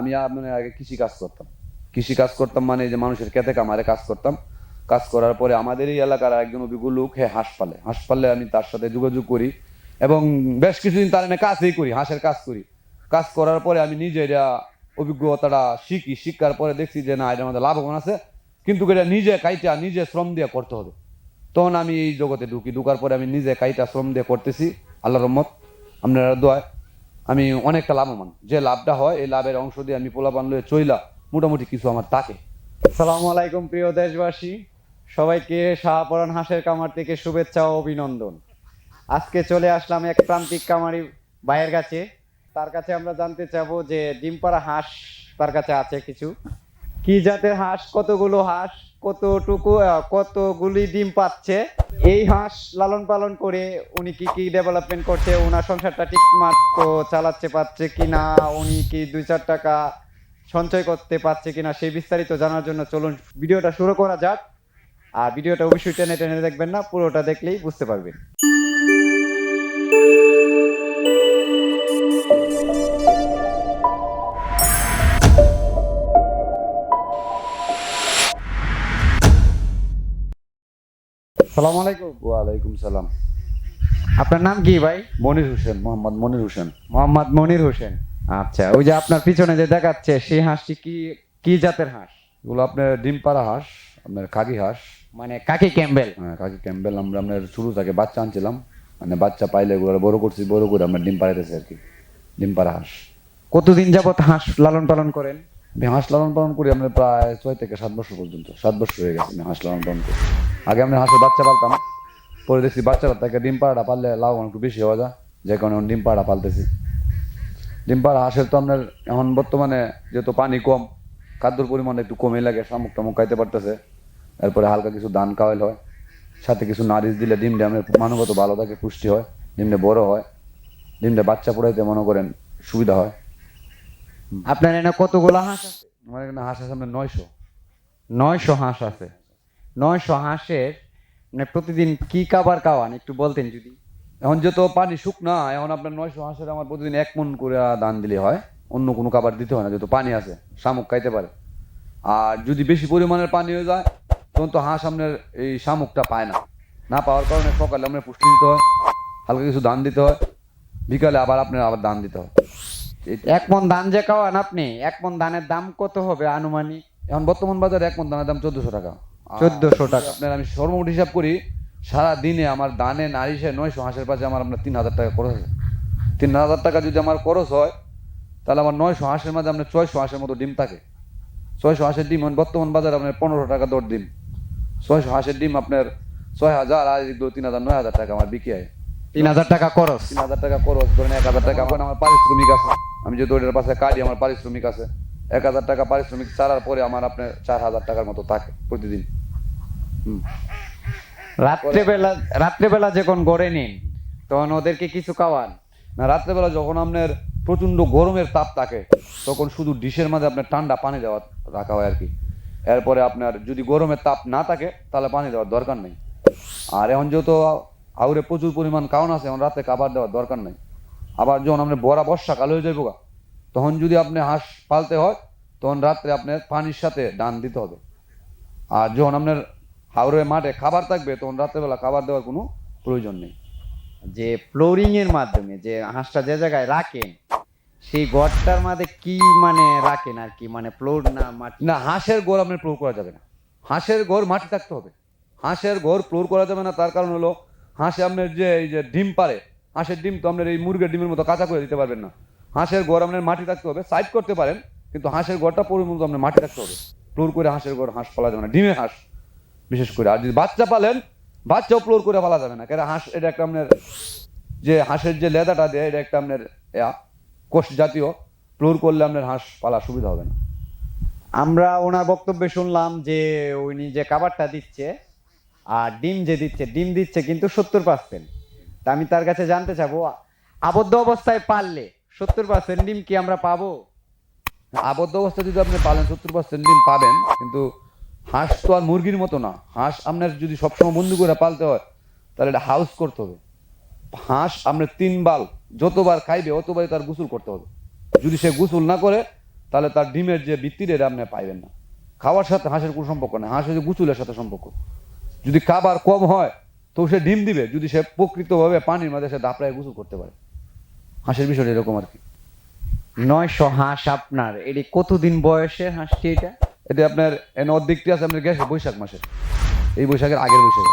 আমি আপনার আগে কৃষি কাজ করতাম। কৃষি কাজ করতাম মানে যে মানুষের খেতে কামারে কাজ করতাম। কাজ করার পরে আমাদের এই এলাকার একজন অভিজ্ঞ লোক, হে হাঁস পালে। হাঁস পালে আমি তার সাথে যোগাযোগ করি এবং বেশ কিছুদিন তার আমি কাজই করি, হাঁসের কাজ করি। কাজ করার পরে আমি নিজে এটা অভিজ্ঞতাটা শিখি। শিক্ষার পরে দেখছি যে, না, এটার মধ্যে লাভবান আছে। কিন্তু এটা নিজে কাইটা, নিজে শ্রম দিয়ে করতে হবে। তখন আমি এই জগতে ঢুকি। ঢুকার পরে আমি নিজে কাইটা শ্রম দিয়ে করতেছি। আল্লাহ রহমত। আপনারা দোয়ায় আমি অনেকটা লাভবান। যে লাভটা হয়, এই লাভের অংশ দিয়ে আমি পোলাপান লয়ে চইলা মোটামুটি কিছু আমার থাকে। সালামু আলাইকুম, প্রিয় দেশবাসী। সবাইকে শাহপরান হাঁসের কামার থেকে শুভেচ্ছা ও অভিনন্দন। আজকে চলে আসলাম এক প্রান্তিক কামারি ভাইয়ের কাছে। তার কাছে আমরা জানতে চাবো যে ডিম পাড়া হাঁস তার কাছে আছে কিছু। কি জাতের হাঁস, কতগুলো হাঁস? কতটুকু কতগুলি ডিম পাচ্ছে? এই হাঁস লালন পালন করে উনি কি কি ডেভেলপমেন্ট করছে, ওনার সংসারটা ঠিক চালাচ্ছে পাচ্ছে কিনা, উনি কি দুই চার টাকা সঞ্চয় করতে পারছে কিনা, সেই বিস্তারিত জানার জন্য চলুন ভিডিওটা শুরু করা যাক। আর ভিডিওটা অবশ্যই টেনে টেনে দেখবেন না, পুরোটা দেখলেই বুঝতে পারবেন। সালাম আলাইকুম। ওয়ালাইকুম সালাম। আপনার নাম কি ভাই? মনির হোসেন মোহাম্মদ মনির হোসেন। মোহাম্মদ মনির হোসেন। আচ্ছা ওই যে আপনার পিছনে যে দেখাচ্ছে সেই হাঁসটি কি কি জাতের হাঁস? এগুলো আপনার ডিম পাড়া হাঁস আপনার খাকি হাঁস। মানে কাকি ক্যাম্বেল। হ্যাঁ কাকি ক্যাম্বেল। আমরা আপনার শুরু থেকে বাচ্চা আনছিলাম মানে বাচ্চা পাইলে এগুলো বড় করছি বড় করে আমরা ডিম পাড়াইতেছি আর কি ডিম পাড়া হাঁস। কতদিন যাবত হাঁস লালন পালন করেন? আমি হাঁস লালন পালন করি আমরা প্রায় ছয় থেকে সাত বছর পর্যন্ত সাত বছর হয়ে গেছে আমি হাঁস লালন পালন করি। আগে আমরা হাঁসের বাচ্চা পালতাম পরে দেখছি বাচ্চারা থেকে ডিম পাড়াটা পারলে লাভ একটু বেশি হওয়া যায় যে কারণে এখন ডিম পাড়া পালতেছি। ডিম পাড়া হাঁসের তো আপনার এখন বর্তমানে যেহেতু পানি কম খাদ্যর পরিমাণ একটু কমে লাগে শামুক টামুক খাইতে পারতেছে। এরপরে হালকা কিছু ধান কাওয়াইল হয় সাথে কিছু নারিশ দিলে ডিমটা আপনার মানগত ভালো থাকে পুষ্টি হয় ডিমটা বড় হয় ডিমটা বাচ্চা পড়াইতে মনে করেন সুবিধা হয়। আপনার এনে কতগুলো হাঁস আছে? আমার এখানে হাঁস আছে আপনার নয়শো। নয়শো হাঁস আছে। নয়শো হাঁসের মানে প্রতিদিন কি খাবার খাওয়ান? একটু বলতেন যদি। এখন যেহেতু পানি শুকনা এখন আপনার নয়শো হাঁসের আমার প্রতিদিন এক মন করে দান দিলে হয়। অন্য কোনো খাবার দিতে হয় না যেহেতু পানি আছে শামুক খাইতে পারে। আর যদি বেশি পরিমাণের পানি হয়ে যায় তখন তো হাঁস আপনার এই শামুকটা পায় না। না পাওয়ার কারণে সকালে আপনার পুষ্টি দিতে হয় হালকা কিছু দান দিতে হয় বিকালে আবার আপনার আবার দান দিতে হয়। এক মন ধান যে খাওয়ান আপনি এক মন ধানের দাম কত হবে আনুমানিক? এখন বর্তমান বাজারে এক মন ধানের দাম চোদ্দশো টাকা। 1400 টাকা। আপনার আমি সর্বমোট হিসাব করি সারা দিনে আমার দানে নারিশে নয়শো হাঁসের পাশে আমার আপনার তিন হাজার টাকা খরচ আছে। তিন হাজার টাকা যদি আমার খরচ হয় তাহলে আমার নয়শো হাঁসের মাঝে আপনার ছয়শো হাঁসের মতো ডিম থাকে। ছয়শো হাঁসের ডিম বর্তমান বাজারে আপনার পনেরো টাকা দর ডিম ছয়শো হাঁসের ডিম আপনার ছয় হাজার আর দিয়ে তিন হাজার নয় হাজার টাকা আমার বিক্রি হয়। তিন হাজার টাকা খরচ। তিন হাজার টাকা খরচ ধরেন এক হাজার টাকা আমার পারিশ্রমিক আছে। আমি যদি ওইটার পাশে কাটি আমার পারিশ্রমিক আছে। এক হাজার টাকা পারিশ্রমিক ছাড়ার পরে আমার আপনার চার হাজার টাকার মতো থাকে প্রতিদিন। রাত্রেবেলা রাত্রেবেলা যখন গড়ে নিন তখন ওদেরকে কিছু খাওয়ান। না রাত্রেবেলা যখন আপনার প্রচণ্ড গরমের তাপ থাকে তখন শুধু ডিশের মাঝে আপনার ঠান্ডা পানি দেওয়া রাখা হয় আর কি। এরপরে আপনার যদি গরমের তাপ না থাকে তাহলে পানি দেওয়ার দরকার নেই। আর এখন যেহেতু আউরে প্রচুর পরিমাণ কারণ আছে এখন রাতে খাবার দেওয়ার দরকার নেই। আবার যখন আপনার বড়া বর্ষাকাল হয়ে যাইব গা, তখন যদি আপনি হাঁস পালতে হয় তখন রাত্রে আপনার পানির সাথে ডান দিতে হবে। আর যখন আপনার হাওড়ে মাঠে খাবার থাকবে, তখন রাত্রেবেলা খাবার দেওয়ার কোনো প্রয়োজন নেই। যে ফ্লোরিং এর মাধ্যমে, যে হাঁসটা যে জায়গায় রাখেন, সেই ঘরটার মধ্যে কি মানে রাখেন আর কি? মানে ফ্লোর না মাটি? না, হাঁসের ঘর আপনার ফ্লোর করা যাবে না। হাঁসের ঘর মাটি থাকতে হবে। হাঁসের ঘর ফ্লোর করা যাবে না, তার কারণ হলো হাঁসে আপনার যে, এই যে ডিম পারে হাঁসের ডিম তো আপনার এই মুরগের ডিমের মতো কাঁচা করে দিতে পারবেন না। হাঁসের ঘর আপনার মাটি থাকতে হবে সাইড করতে পারেন, কিন্তু হাঁসের ঘরটা পরিমতো আপনার মাটি থাকতে হবে। ফ্লোর করে হাঁসের ঘর হাঁস পালা যাবে না, ডিমের হাঁস। বিশেষ করে। আর যদি বাচ্চা পালেন বাচ্চাও ফ্লোর করে পালা যাবে না। কেন? হাঁস, এটা একটা আপনার যে হাঁসের যে লেদাটা দেয়, এটা একটা আপনার কোষ জাতীয়। ফ্লোর করলে আপনার হাঁস পালা সুবিধা হবে না। আমরা ওনার বক্তব্যে শুনলাম যে উনি যে খাবারটা দিচ্ছে, আর ডিম যে দিচ্ছে, ডিম দিচ্ছে কিন্তু সত্তর পার্সেন্ট তা আমি তার কাছে জানতে চাবো, আবদ্ধ অবস্থায় পারলে সত্তর পার্সেন্ট ডিম কি আমরা পাবো? আবদ্ধ অবস্থায় যদি আপনি পালেন, সত্তর পার্সেন্ট ডিম পাবেন, কিন্তু হাঁস তো আর মুরগির মতো না। হাঁস আপনার যদি সবসময় বন্ধু করে পালতে হয়, তাহলে এটা হাউস করতে হবে। হাঁস আপনার তিন বাল, যতবার খাইবে অতবারই তার গোসল করতে হবে। যদি সে গোসল না করে, তাহলে তার ডিমের যে বৃত্তির এটা আপনি পাইবেন না। খাওয়ার সাথে হাঁসের কোনো সম্পর্ক নেই। হাঁস হচ্ছে গুচুলের সাথে সম্পর্ক। যদি খাবার কম হয়, তো সে ডিম দিবে। যদি সে প্রকৃতভাবে পানির মধ্যে সে দাপড়ায় গুছু করতে পারে। হাঁসের বিষয়টা এরকম আর কি। নয়শো হাঁস আপনার। এটি কতদিন বয়সের হাঁসটি এটা? এটা আপনার অর্ধেকটি আছে আপনার গ্যাসে বৈশাখ মাসে। এই বৈশাখের আগের বৈশাখে।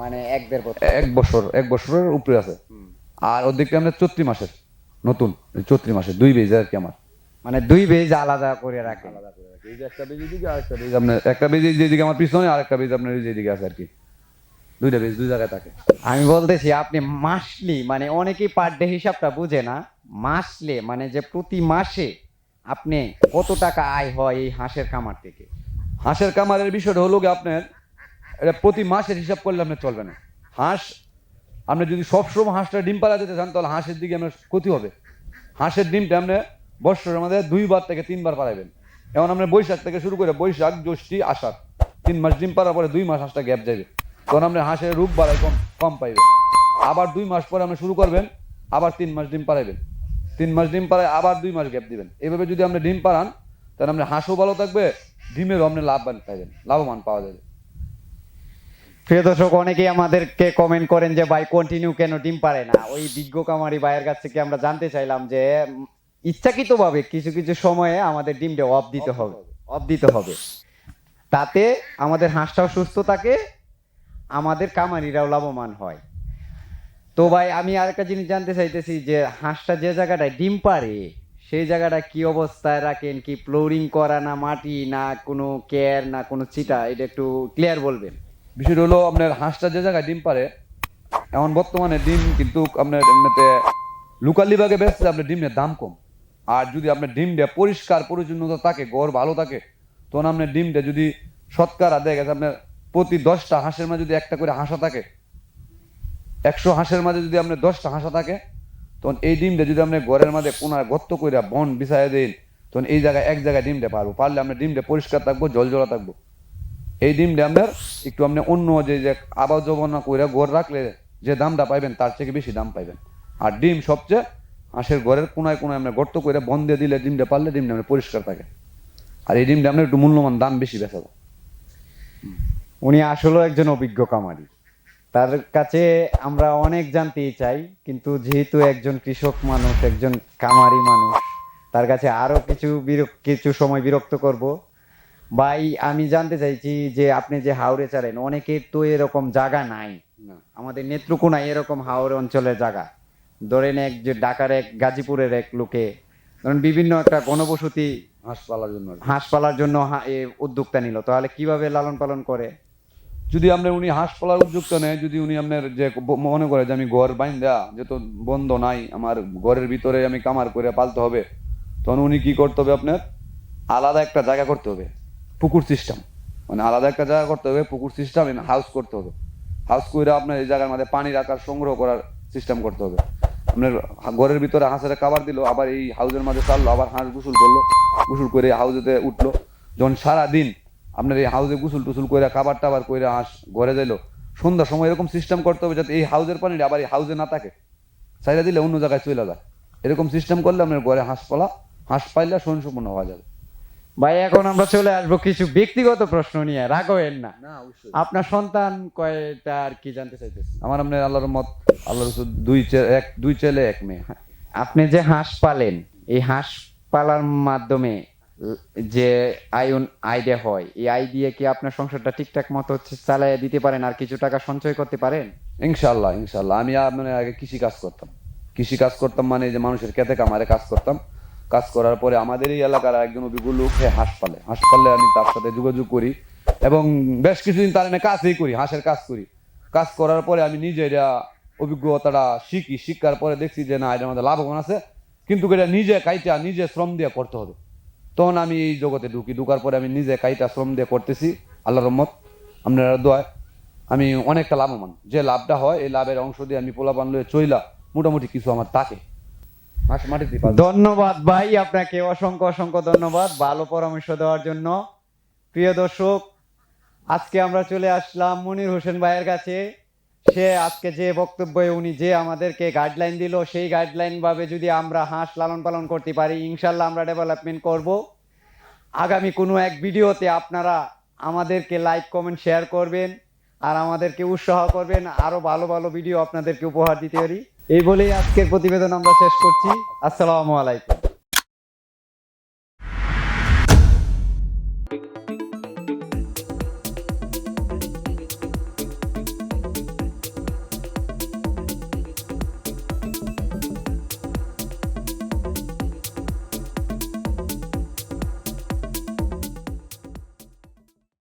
মানে এক দেড় বছর। এক বছর এক বছরের উপরে আছে। আর অর্ধেকটা আপনার চৈত্রি মাসের নতুন চৈত্রি মাসের দুই বেজ আর কি আমার। মানে দুই বেজ আলাদা করে যে একটা বেজ এদিকে আর একটা বেজ আপনার একটা বেজ যেদিকে আমার পিছনে আর একটা বেজ আপনার যেদিকে আছে আর কি। দুইটা বেজ দুই জায়গায় থাকে। আমি বলতেছি আপনি মাসলি মানে অনেকেই পার ডে হিসাবটা বুঝে না। মাসলে মানে যে প্রতি মাসে আপনি কত টাকা আয় হয় এই হাঁসের কামার থেকে? হাঁসের কামারের বিষয়টা হলো কি আপনার, এটা প্রতি মাসের হিসাব করলে আপনার চলবে না। হাঁস, আপনি যদি সবসময় হাঁসটা ডিম পালা দিতে চান, তাহলে হাঁসের দিকে আপনার ক্ষতি হবে। হাঁসের ডিমটা আপনি বৎসরের মধ্যে দুইবার থেকে তিনবার পালাবেন। এখন আপনার বৈশাখ থেকে শুরু করে বৈশাখ, জ্যৈষ্ঠী, আষাঢ়, তিন মাস ডিম পাড়ার পরে দুই মাস হাঁসটা গ্যাপ যাবে। তখন আপনার হাঁসের রূপ বাড়ায় কম কম পাইবে আবার দুই মাস পরে আপনি শুরু করবেন, আবার তিন মাস ডিম পাড়াইবেন তিন মাস ডিম পাড়ায় আবার দুই মাস গ্যাপ দিবেন। এভাবে যদি আপনি ডিম পাড়ান তাহলে আপনার হাঁসও ভালো থাকবে ডিমেরও আপনি লাভবান পাইবেন লাভবান পাওয়া যাবে। প্রিয় দর্শক অনেকেই আমাদেরকে কমেন্ট করেন যে ভাই কন্টিনিউ কেন ডিম পারে না? ওই বিজ্ঞ কামারি ভাইয়ের কাছ থেকে আমরা জানতে চাইলাম যে ইচ্ছাকৃতভাবে কিছু কিছু সময়ে আমাদের ডিমটা অফ দিতে হবে অফ দিতে হবে। তাতে আমাদের হাঁসটাও সুস্থ থাকে আমাদের কামারিরাও লাভবান হয়। তো ভাই, আমি আরেকটা জিনিস জানতে চাইতেছি যে হাঁসটা যে জায়গাটায় ডিম পারে সেই জায়গাটা কি অবস্থায় রাখেন? কি ফ্লোরিং করা না মাটি, না কোনো কেয়ার না কোনো চিটা এটা একটু ক্লিয়ার বলবেন। বিষয়টা হলো আপনার হাঁসটা যে জায়গায় ডিম পারে এখন বর্তমানে ডিম কিন্তু আপনার এমনিতে লোকাল বিভাগে বেচতে আপনার ডিমের দাম কম। আর যদি আপনার ডিমটা পরিষ্কার, পরিচ্ছন্নতা থাকে গড় ভালো থাকে, তখন আপনার ডিমটা যদি শতকরা দেখা গেছে আপনার প্রতি দশটা হাঁসের মাঝে যদি একটা করে হাঁসা থাকে একশো হাঁসের মাঝে যদি আপনার দশটা হাঁসা থাকে, তখন এই ডিমটা যদি আপনি ঘরের মাঝে কোনায় গর্ত করে বন বিছায় দিন, তখন এই জায়গায় এক জায়গায় ডিমটা পারব। পারলে আপনার ডিমটা পরিষ্কার থাকব জল জলা থাকব। এই ডিমটা আপনার একটু আপনি অন্য যে যে আবাদ জবনা করে ঘর রাখলে যে দামটা পাইবেন, তার থেকে বেশি দাম পাইবেন। আর ডিম সবচেয়ে হাঁসের ঘরের কোনায় কোনায় আপনার গর্ত করে বন দিয়ে দিলে ডিমটা পারলে ডিমটা আপনার পরিষ্কার থাকে। আর এই ডিমটা আপনার একটু মূল্যবান, দাম বেশি বেচা উনি আসলে একজন অভিজ্ঞ কামারি। তার কাছে আমরা অনেক জানতেই চাই কিন্তু যেহেতু একজন কৃষক মানুষ একজন কামারি মানুষ তার কাছে আরও কিছু বিরক- কিছু সময় বিরক্ত করব। ভাই আমি জানতে চাইছি যে আপনি যে হাওড়ে চালেন অনেকের তো এরকম জায়গা নাই। আমাদের নেত্রকোনায় এরকম হাওড় অঞ্চলের জায়গা ধরেন এক যে ঢাকার এক গাজীপুরের এক লোকে ধরেন বিভিন্ন একটা গণবসতি হাঁস পালার জন্য আর কি। হাঁস পালার জন্য উদ্যোক্তা নিল। তাহলে কীভাবে লালন পালন করে? যদি আপনার উনি হাঁস পালার উদ্যোক্ত নেয়, যদি উনি আপনার যে মনে করে যে আমি ঘর বাইন দেয়া যেহেতু বন্ধ নাই, আমার ঘরের ভিতরে আমি কামার করে পালতে হবে, তখন উনি কি করতে হবে আপনার? আলাদা একটা জায়গা করতে হবে, পুকুর সিস্টেম মানে আলাদা একটা জায়গা করতে হবে, পুকুর সিস্টেম হাউস করতে হবে। হাউস করে আপনার এই জায়গার মধ্যে পানি রাখার সংগ্রহ করার সিস্টেম করতে হবে। আপনার ঘরের ভিতরে হাঁসের খাবার দিল, আবার এই হাউসের মাঝে চাললো, আবার হাঁস গোসল করল, গোসল করে হাউসেতে উঠল। যখন সারা দিন আপনার এই হাউসে গোসল টুসুল করে খাবার টাবার করে হাঁস ঘরে যাইলো। সন্ধ্যার সময় এরকম সিস্টেম করতে হবে যাতে এই হাউসের পানিটা আবার এই হাউসে না থাকে। চাইলে দিলে অন্য জায়গায় চলে যায়। এরকম সিস্টেম করলে আপনার ঘরে হাঁস পালা হাঁস পাইলে স্বয়ং সম্পূর্ণ হওয়া যাবে। ভাই এখন আমরা চলে আসব কিছু ব্যক্তিগত প্রশ্ন নিয়ে। রাখবেন না। না আপনার সন্তান কয়টা আর কি জানতে চাইতেছি আমার আপনার আল্লাহর মত আল্লাহর দুই এক দুই ছেলে এক মেয়ে। আপনি যে হাঁস পালেন এই হাঁস পালার মাধ্যমে যে আয় আইডিয়া হয়। এই আইডিয়া কি আপনার সংসারটা ঠিকঠাক মতো হচ্ছে চালিয়ে দিতে পারেন আর কিছু টাকা সঞ্চয় করতে পারেন? ইনশাল্লাহ ইনশাল্লাহ আমি মানে আগে কৃষি কাজ করতাম। কৃষি কাজ করতাম মানে যে মানুষের খেতে কামারে কাজ করতাম। কাজ করার পরে আমাদের এই এলাকার একজন অভিজ্ঞ লোক, সে হাঁস পালে। হাঁস পালে আমি তার সাথে যোগাযোগ করি এবং বেশ কিছুদিন তার আমি কাজই করি, হাঁসের কাজ করি। কাজ করার পরে আমি নিজে এটা অভিজ্ঞতাটা শিখি। শিক্ষার পরে দেখছি যে না, এটার মধ্যে লাভবান আছে। কিন্তু এটা নিজে কাইটা, নিজে শ্রম দিয়ে করতে হবে। তখন আমি এই জগতে ঢুকি। ঢুকার পরে আমি নিজে কাইটা শ্রম দিয়ে করতেছি। আল্লাহ রহমত, আপনারা দোয়ায় আমি অনেকটা লাভবান। যে লাভটা হয়, এই লাভের অংশ দিয়ে আমি পোলাপান লয়ে চইলা মোটামুটি কিছু আমার থাকে। ধন্যবাদ ভাই, আপনাকে অসংখ্য অসংখ্য ধন্যবাদ। ভালো পরামর্শ দেওয়ার জন্য। প্রিয় দর্শক, আজকে আমরা চলে আসলাম মনির হোসেন ভাইয়ের কাছে। সে আজকে যে বক্তব্যে উনি যে আমাদেরকে গাইডলাইন দিল, সেই গাইডলাইন ভাবে যদি আমরা হাঁস লালন পালন করতে পারি ইনশাল্লাহ আমরা ডেভেলপমেন্ট করব। আগামী কোনো এক ভিডিওতে আপনারা আমাদেরকে লাইক কমেন্ট শেয়ার করবেন আর আমাদেরকে উৎসাহ করবেন, আরও ভালো ভালো ভিডিও আপনাদেরকে উপহার দিতে পারি। এই বলেই আজকের প্রতিবেদন আমরা শেষ করছি। আসসালামু আলাইকুম।